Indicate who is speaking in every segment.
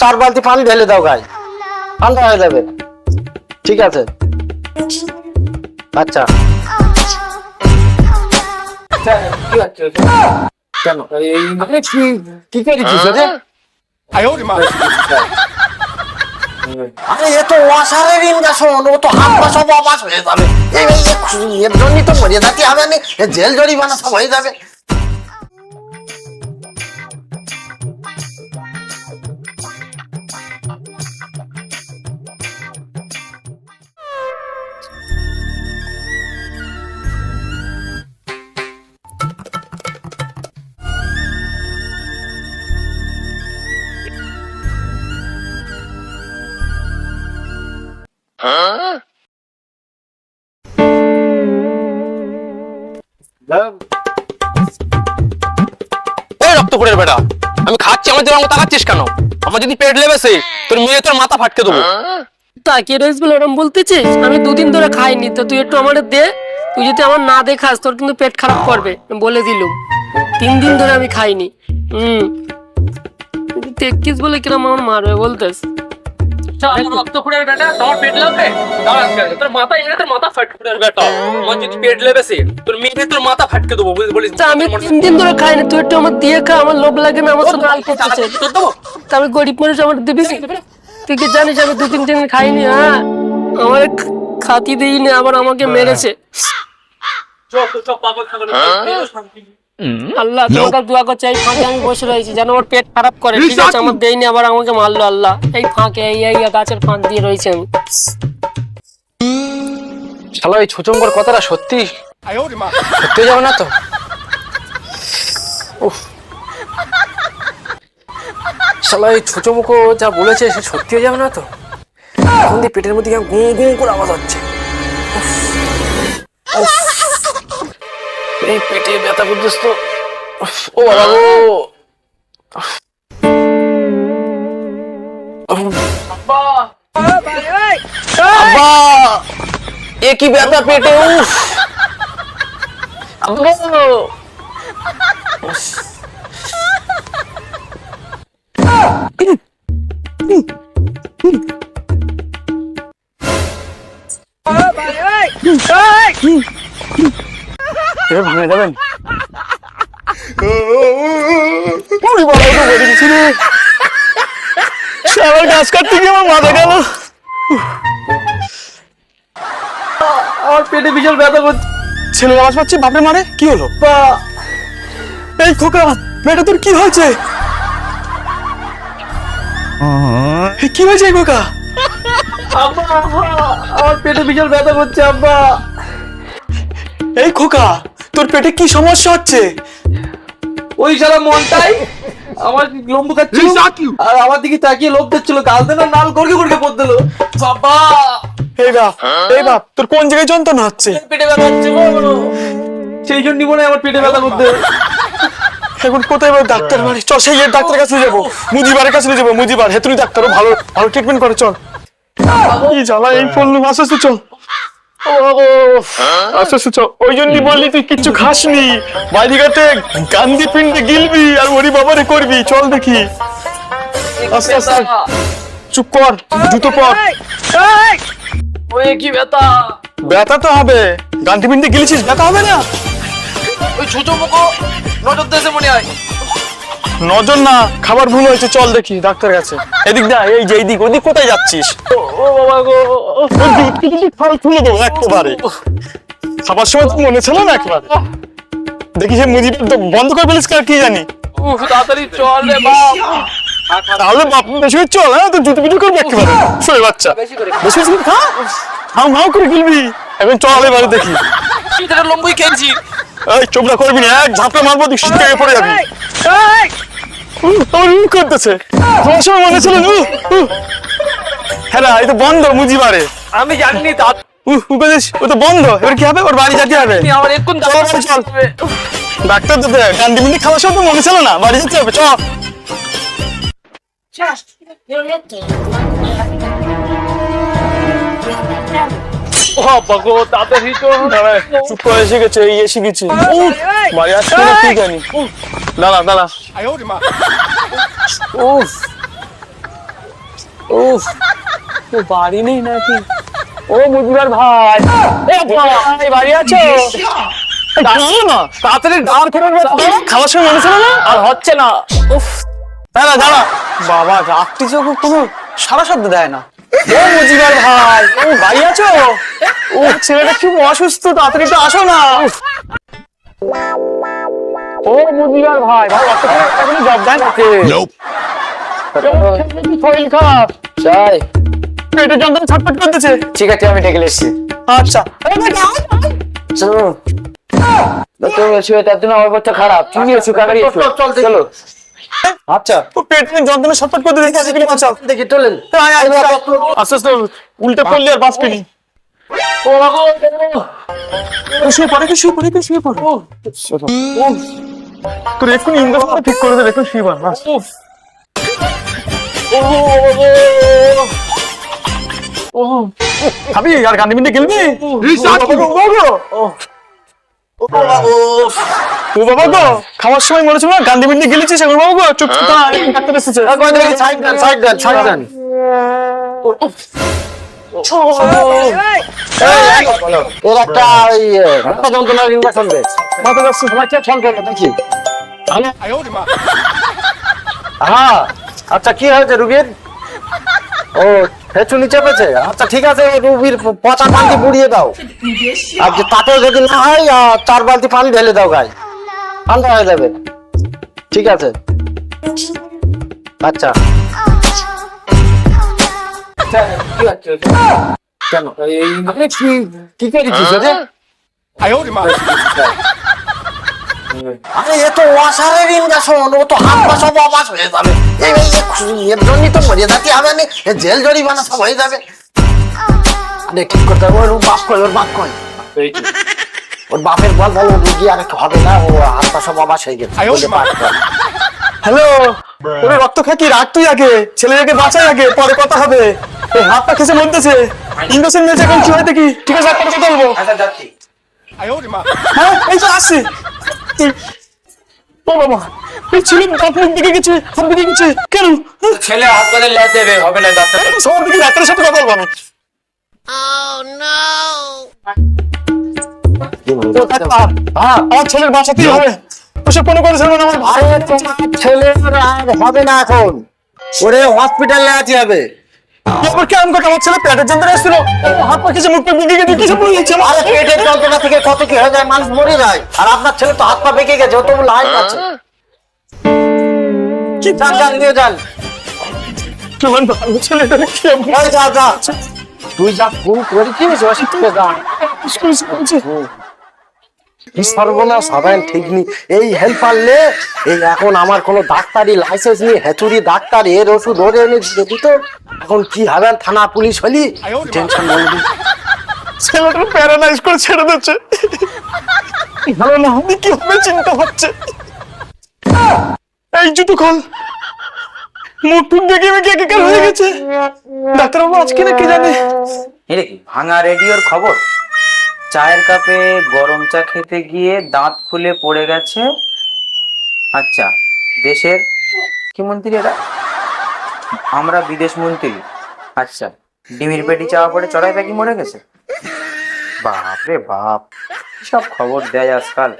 Speaker 1: চার বালতি পানি ঢেলে দাও গায়ে ঠান্ডা হয়ে যাবে। ঠিক আছে। আচ্ছা। ও তো হয়ে যাবে। জন্যই তো মরে জেল জরিমানা সব হয়ে যাবে।
Speaker 2: রক্তপুরের বেটা আমি খাচ্ছি, আমার দিকে তাকাচ্ছিস কেন? আমার যদি পেট লেবেছে, তোর মেয়ে তোর মাথা ফাটকে দেবো।
Speaker 3: বলে ওরম বলতেছিস? আমি দুদিন ধরে খাইনি, তো তুই একটু আমার দে। তুই যদি আমার না দেখাস, তোর কিন্তু পেট খারাপ করবে বলে দিলুম। তিন দিন ধরে আমি খাইনি। হুম। দেখিস বলে কিরম আমার মারবে বলতেস
Speaker 2: রক্তপুরের বেটা তোমার পেট লেবে তোর মাথা এমনি তোর মাথা ফাটকুরের বেটা। আমার যদি পেট লেবেছে। তোর মেয়ে তোর মাথা ফাটকে দেবো বলিস
Speaker 3: আমি তিন দিন ধরে খাইনি তুই একটু আমার দিয়ে খা আমার লোভ লাগে না আমার সঙ্গে
Speaker 2: তোর দেবো?
Speaker 3: গরিব মানুষ আমার দিবি তুই কি জানিস আমি দু তিন দিন খাইনি হ্যাঁ? আমার খাতি দিইনি আবার আমাকে মেরেছে।
Speaker 2: চল চল পাগল ছাগল।
Speaker 3: আল্লাহ তোমার কাছে দোয়া করছে এই ফাঁকে আমি বসে রয়েছি যেন ওর পেট খারাপ করে। ঠিক আছে আমার দেয়নি আবার আমাকে মারলো আল্লাহ। এই ফাঁকে এই এই গাছের ফাঁক দিয়ে রয়েছে আমি।
Speaker 2: শালা এই ছুচঙ্গর কথাটা সত্যি? সত্যি যাবে না তো? উফ। শালা এই ছুচমুখো যা বলেছে সে সত্যি হয়ে যাবে না তো? এখন দিয়ে পেটের মধ্যে কেমন গুঁ গুঁ করে আওয়াজ হচ্ছে। এই পেটে ব্যথা করতেছ তো। ও বাবা আব্বা। এ কি ব্যথা পেটে উফ। আব্বা। এবার ভাঙে যাবেন? গেছে কাটতে গিয়ে আমার মাথা গেল। আমার পেটে বিশাল ব্যথা করছে। ছেলে আওয়াজ পাচ্ছে বাপরে মারে? কি হলো? এই খোকা মেয়েটা তোর কি হয়েছে? কি হয়েছে খোকা? আব্বা আমার পেটে বিশাল ব্যথা করছে আব্বা। এই খোকা তোর পেটে কি সমস্যা হচ্ছে?
Speaker 1: ওই শালা মনটাই আমার লম্বু খাচ্ছিল। আর আমার দিকে তাকিয়ে লোভ দিচ্ছিল গাল দেন নাল গড়কে গড়কে পড় দিল বাবা!
Speaker 2: এই বাপ এই বাপ তোর কোন জায়গায় যন্ত্রণা হচ্ছে?
Speaker 1: পেটে ব্যথা হচ্ছে। সেই জন্য মনে হয় আমার পেটে ব্যথা করতে
Speaker 2: এখন কোথায় যাব ডাক্তার বাড়ি? চল সেই ডাক্তারের কাছে যাব। মুজিবারের কাছে যাব মুজিবার। হেতুরি ডাক্তার ভালো। ভালো ট্রিটমেন্ট করে চল। কি জ্বালা এই পড়লু আস্তে আস্তে চল। আস্তে চল ওই জন্যই বললি তুই কিচ্ছু খাসনি গান্ধী পিন্ডে গিলবি আর ওরি বাবারে করবি চল দেখি আস্তে আস্তে চুপ কর জুতো পর
Speaker 1: ওই কি ব্যথা
Speaker 2: ব্যথা তো হবে গান্ধী পিন্ডে গিলেছিস ব্যথা হবে না
Speaker 1: ওই ছোট মুখো নজর দেশে মনে হয়
Speaker 2: নজর না খাবার ভুল হয়েছে চল দেখি ডাক্তার কাছে। এদিক দা এই যে এইদিক ওদিক কোথায় যাচ্ছিস? ও বাবা গো ফল খুলে দেবো একেবারে। খাবার সময় তো মনে ছিল না একবার। দেখি সে মুজিব তো বন্ধ করে ফেলিস কার কি জানি।
Speaker 1: উফ তাড়াতাড়ি চল রে বাপ।
Speaker 2: তাহলে বাপ বেশি করে চল হ্যাঁ তো জুতো পিটু করবে একেবারে। শোয় বাচ্চা বেশি করে খা। হাউ হাউ করে গিলবি এখন চল এবারে দেখি।
Speaker 1: এটা লম্বুই খেলছি।
Speaker 2: এই চোপড়া করবি না এক ঝাঁপড়া মারবো শীত থেকে পড়ে যাবি। করতেছে। তোমার সময় মনে ছিল না। হ্যাঁ এই তো বন্ধ মুজিবারে।
Speaker 1: আমি জানি
Speaker 2: ও তো বন্ধ। এবার কি হবে? ওর বাড়ি যেতে হবে।
Speaker 1: আমার এক্ষুন
Speaker 2: চল, চল, চল। ডাক্তার তো তো মনে ছিল না। বাড়ি যেতে হবে চ
Speaker 1: ও বাবা গো তাড়াতাড়ি তো
Speaker 2: চুপ করে এসে গেছে এই এসে গেছে। বাড়ি আসছে না কি জানি। দাঁড়া দাঁড়া। উফ উফ। তো বাড়ি নেই নাকি? ও মুজিবার ভাই। এ ভাই বাড়ি আছো? না। তাড়াতাড়ি দাঁড় করে খাওয়ার সময় মনে ছিল না? আর হচ্ছে না। উফ। দাঁড়া দাঁড়া। বাবা রাত্রি চোখ কোনো সারা শব্দ দেয় না। ও মুজিবার ভাই ও বাড়ি আছো? ও ছেলেটা খুব অসুস্থ তাড়াতাড়ি একটু আসো না। ও মুজিবার ভাই ভাই অত কোনো জব দেয় না শরীর খারাপ।
Speaker 4: তাই
Speaker 2: পেটের যন্ত্রণা ছটফট করতেছে
Speaker 4: ঠিক আছে আমি ডেকে এসেছি
Speaker 2: আচ্ছা।
Speaker 4: চলো। তার জন্য আমার অবস্থা খারাপ। তুমি এসো কাকারি এসো। চলো।
Speaker 1: আচ্ছা
Speaker 2: ও পেটের যন্ত্রণা ছটফট করতে দেখে আছে কিনা
Speaker 1: দেখি চলেন।
Speaker 2: আস্তে আস্তে উল্টে পড়লি আর বাঁচবি নি ও, শুয়ে পড়ে শুয়ে পড়ে শুয়ে পড়ে তোর এক্ষুনি ঠিক করে দেবে শুয়ে পড় বাস খাবি আর গান্ডি মিন্ডে গেলবি ও বাবা গো খাওয়ার সময় মনে ছিল না গান্ধী মিন্ডি গেলেছিস এখন বাবা গো চুপ ডাক্তার এসেছে।
Speaker 1: সাইড দেন সাইড দেন সাইড দেন।
Speaker 4: আচ্ছা কি হয়েছে রুগীর? ও হেঁচুনি চেপেছে আচ্ছা ঠিক আছে রুগীর পচা পানি বুড়িয়ে দাও। আর যে তাতেও যদি না হয় চার বালতি পানি ঢেলে দাও গায়ে। ঠান্ডা হয়ে যাবে। ঠিক আছে? আচ্ছা। কেন? কি কি করেছিস রে? আরে এ তো ওয়াশারের ইনজেকশন ও তো হাত পা সব অবাস হয়ে যাবে। এর জন্যই তো মরে যাতে হবে না জেল জরিমানা সব হয়ে যাবে। আরে ঠিক করতে হবে ওর বাপ কয় ওর বাপ কয়। ওর বাপের বল বল ও রুগী আর হবে না ও হাত পা সব অবাস হয়ে গেছে।
Speaker 2: হ্যালো ওরে রক্ত খাকি রাখ তুই আগে? ছেলেটাকে বাঁচাই আগে পরে কথা হবে। এই হাত পা খেসে মরতেছে? ইঞ্জেকশন নিয়েছে এখন কি হয় দেখি ঠিক আছে আপনার কথা বলব।
Speaker 1: আচ্ছা
Speaker 2: হ্যাঁ এই তো আসছি। ও বাবা এই ছেলে দিকে গেছে হাত দিকে গেছে। কেন?
Speaker 1: ছেলে হাসপাতালে লে দেবে হবে না ডাক্তার
Speaker 2: সবার দিকে ডাক্তারের সাথে কথা বলব আমি। ও ডাক্তার
Speaker 4: হ্যাঁ
Speaker 2: আমার ছেলের বাঁচাতেই হবে? ওসব কোনো কথা শুনব আমার ভাই?
Speaker 4: ছেলে আর হবে না এখন। ওরে হসপিটালে আছে হবে।
Speaker 2: আমার কেমন করে আমার ছেলে পেটের যন্ত্রণা এসেছিল? হাত পা খেসে মুখ পা দিকে গেছে কিছু বলে দিচ্ছে
Speaker 4: আরে পেটের যন্ত্রণা থেকে কত কি হয়ে যায় মানুষ মরে যায়। আর আপনার ছেলে তো হাত পা বেঁকে গেছে ও তো লাইন আছে।
Speaker 2: কি
Speaker 4: যান যান নিয়ে যান।
Speaker 2: কেমন ভালো ছেলেটাকে কেমন
Speaker 4: যা যা তুই যা ফোন করেছিস যা সর্বনাশ হবেন ঠিক নেই এই হেল্প পারলে এই এখন আমার কোনো ডাক্তারি লাইসেন্স নেই হেচুরি ডাক্তার এর ওষুধ ওরে এনে দিত এখন কি হবেন থানা পুলিশ হলি টেনশন বলবি
Speaker 2: ছেলেটা প্যারালাইজ করে ছেড়ে দিচ্ছে ভালো না আমি কি হবে চিন্তা হচ্ছে এই জুতো খোল মুখ টুক দেখে মেকে একেকার হয়ে গেছে ডাক্তারবাবু আজকে না কে জানে
Speaker 5: এটা কি ভাঙা রেডিওর খবর চায়ের কাপে গরম চা খেতে গিয়ে দাঁত খুলে পড়ে গেছে। আচ্ছা দেশের কি মন্ত্রী এরা? আমরা বিদেশ মন্ত্রী। আচ্ছা ডিমির পেটি চাওয়া পড়ে চড়াই পাখি মরে গেছে? বাপ রে বাপ সব খবর দেয় আজকাল?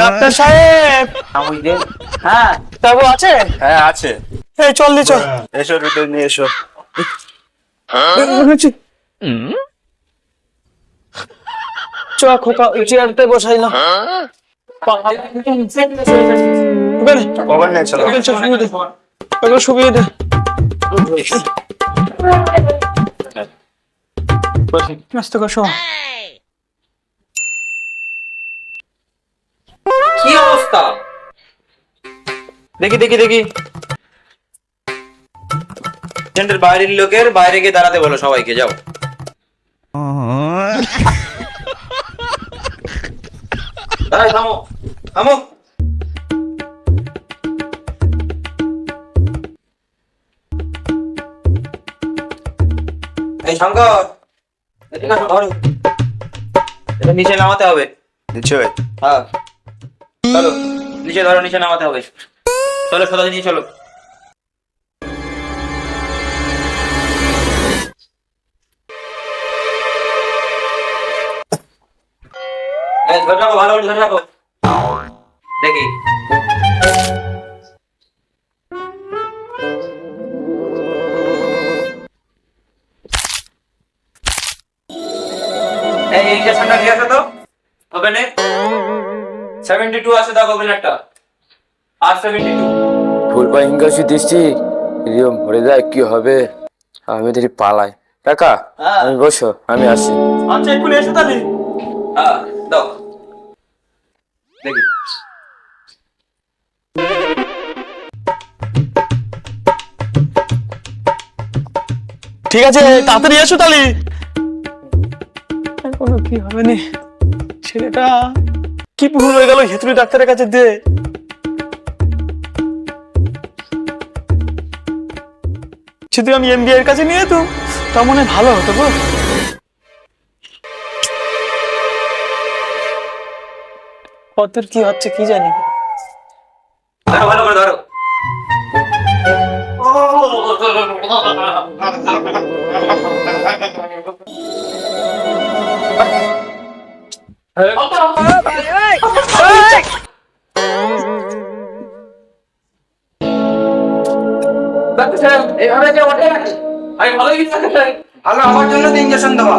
Speaker 2: ডাক্তার সাহেব!
Speaker 5: আমি দে হ্যাঁ।
Speaker 2: বাবু আছে?
Speaker 6: হ্যাঁ আছে।
Speaker 2: এই চল চল।
Speaker 6: এসো ভিতরে নিয়ে এসো।
Speaker 2: চ খোকা চেয়ারতে কর শোয়া
Speaker 1: কি অবস্থা?
Speaker 5: দেখি দেখি দেখি। পেশেন্টের বাইরের লোকের বাইরে গিয়ে দাঁড়াতে বলো সবাইকে যাও। দাঁড়াই থামো থামো। এই শঙ্কর এদিকে আসো, ধরো। এটা নিচে নামাতে হবে।
Speaker 6: নিচে
Speaker 5: হ্যাঁ। ধরো নিচে ধরো নিচে নামাতে হবে। চলো সোজা নিয়ে চলো। এই, ভালো করে দেখি। এই আসো তো? ওভেনে সেভেন্টি টু আছে আর সেভেন্টি টু
Speaker 7: ফুলপা ইংগাসি দিচ্ছি রিও মরে যায় কি হবে? আমি দেখি পালাই। কাকা আমি বসো আমি আসি।
Speaker 2: আচ্ছা এক্ষুনি এসো তাহলে।
Speaker 5: হ্যাঁ। দেখি
Speaker 2: ঠিক আছে তাড়াতাড়ি এসো তাহলে এখনও কি হবে নি? ছেলেটা কি ভুল হয়ে গেল হেতুরি ডাক্তারের কাছে দে। যদি আমি এমবিআই এর কাছে নিয়ে তো তা মনে হয় ভালো হতো গো। ওদের কি হচ্ছে কি জানি?
Speaker 5: ধরো ভালো করে ধরো।
Speaker 1: এভাবে যে ওঠে আমি ভালোই
Speaker 5: আমার জন্য ইঞ্জেকশন দেওয়া।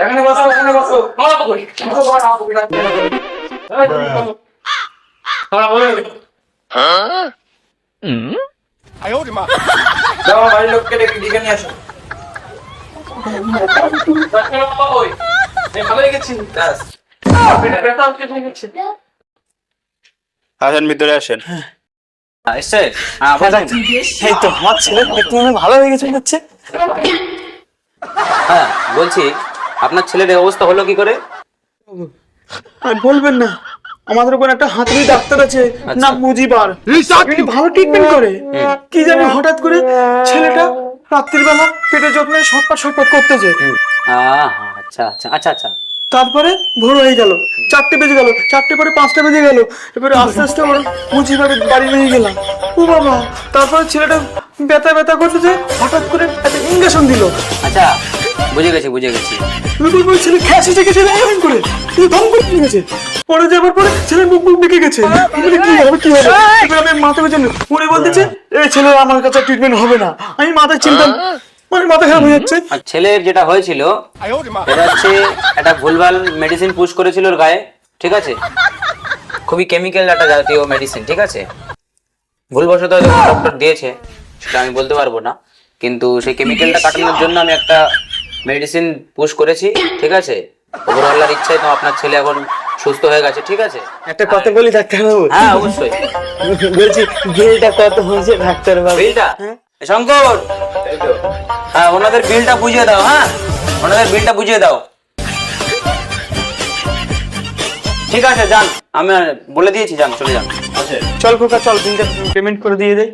Speaker 1: এখানে বসো এখানে বসো। বসো
Speaker 5: বাড়ির লোককে ডেকে ডেকে নিয়ে আসো।
Speaker 6: আসেন ভিতরে আসেন।
Speaker 5: হ্যাঁ।
Speaker 2: এই তো আমার ছেলে একটু ভালো হয়ে গেছে হচ্ছে।
Speaker 5: হ্যাঁ বলছি আপনার ছেলের এই অবস্থা হলো কি করে?
Speaker 2: আর বলবেন না আমাদের ওখানে একটা হাতুড়ি ডাক্তার আছে না মুজিবার। উনি ভালো ট্রিটমেন্ট করে। কি জানি হঠাৎ করে ছেলেটা রাত্রির বেলা পেটের যত্নে সটপট সটপট করতেছে
Speaker 5: আহ, আচ্ছা আচ্ছা আচ্ছা আচ্ছা।
Speaker 2: তারপরে ভোর হয়ে গেল চারটে বেজে গেল চারটে পরে পাঁচটা বেজে গেল। এবারে আস্তে আস্তে ওর মুজিবারের বাড়ি নিয়ে গেলাম। ও বাবা তারপরে ছেলেটা ব্যথা ব্যথা করতেছে হঠাৎ করে ইঞ্জেকশন দিল।
Speaker 5: আচ্ছা বুঝে গেছি বুঝে গেছি।
Speaker 2: ছেলে এমন করে করে দিয়ে গেছে। পরে যাবার পরে ছেলে মুখ মুখ বেঁকে গেছে। কি হবে কি হবে? আমি মাথা পেছন বলতেছে এই ছেলে আমার কাছে ট্রিটমেন্ট হবে না। আমি মাথায় চিন্তা মানে মাথা খারাপ হয়ে যাচ্ছে।
Speaker 5: আর ছেলের যেটা হয়েছিল এটা হচ্ছে একটা ভুলভাল মেডিসিন পুশ করেছিল ওর গায়ে ঠিক আছে? খুবই কেমিক্যাল একটা জাতীয় মেডিসিন ঠিক আছে? ভুলবশত ডক্টর দিয়েছে সেটা আমি বলতে পারব না। কিন্তু সেই কেমিক্যালটা কাটানোর জন্য আমি একটা মেডিসিন পুশ করেছি ঠিক আছে? ওপরওয়ালার ইচ্ছায় তো আপনার ছেলে এখন সুস্থ হয়ে গেছে ঠিক আছে?
Speaker 2: একটা কথা বলি ডাক্তারবাবু?
Speaker 5: হ্যাঁ অবশ্যই।
Speaker 2: বলছি বিলটা কত হয়েছে ডাক্তারবাবু?
Speaker 5: বিলটা এ, শঙ্কর! হ্যাঁ ওনাদের বিলটা বুঝিয়ে দাও হ্যাঁ? ওনাদের বিলটা বুঝিয়ে দাও। ঠিক আছে যান। আমি বলে দিয়েছি যান চলে যান।
Speaker 2: চল খোকা চল বিলটা পেমেন্ট করে দিয়ে দেয়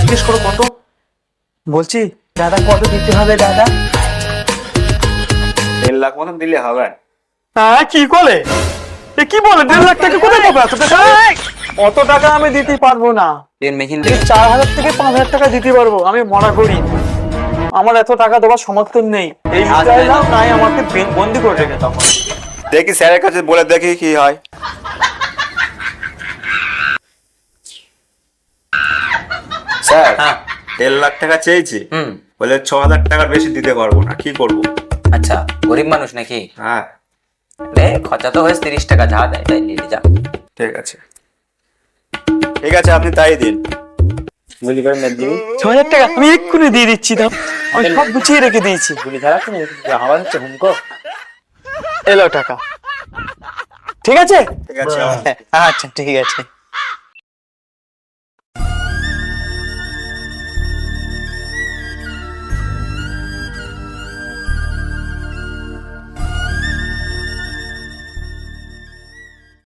Speaker 2: জিজ্ঞেস করো কত। বলছি দাদা কত দিতে হবে দাদা?
Speaker 6: দেড় লাখ মতন দিলে হবে।
Speaker 2: হ্যাঁ কি বলে এ কি বলে দেড় লাখ টাকা কোথায় পাবো? এত টাকা অত টাকা আমি দিতে পারব না। চার হাজার থেকে পাঁচ হাজার টাকা দিতে পারব আমি মনে করি। আমার এত টাকা দেওয়ার সমর্থন নেই। এই তাই আমাকে বন্দি করে রেখে তখন
Speaker 6: দেখি স্যারের কাছে বলে দেখি কি হয়। স্যার
Speaker 5: হ্যাঁ।
Speaker 6: দেড় লাখ টাকা চেয়েছি।
Speaker 5: হুম।
Speaker 6: বলে ছ হাজার টাকার বেশি দিতে পারব না কি করব?
Speaker 5: আচ্ছা গরিব মানুষ নাকি?
Speaker 6: হ্যাঁ।
Speaker 5: রে খরচা তো হয়েছে তিরিশ টাকা যা দেয় তাই নিয়ে যা।
Speaker 6: ঠিক আছে। ঠিক আছে আপনি তাই দিন।
Speaker 5: গুলি করে মেদ দিবি
Speaker 2: ছ হাজার টাকা আমি এক্ষুনি দিয়ে দিচ্ছি আমি সব গুছিয়ে রেখে দিয়েছি।
Speaker 5: গুলি ধারা আমার হচ্ছে হুমকো।
Speaker 2: এলো টাকা। ঠিক আছে?
Speaker 6: ঠিক আছে
Speaker 2: আচ্ছা ঠিক আছে।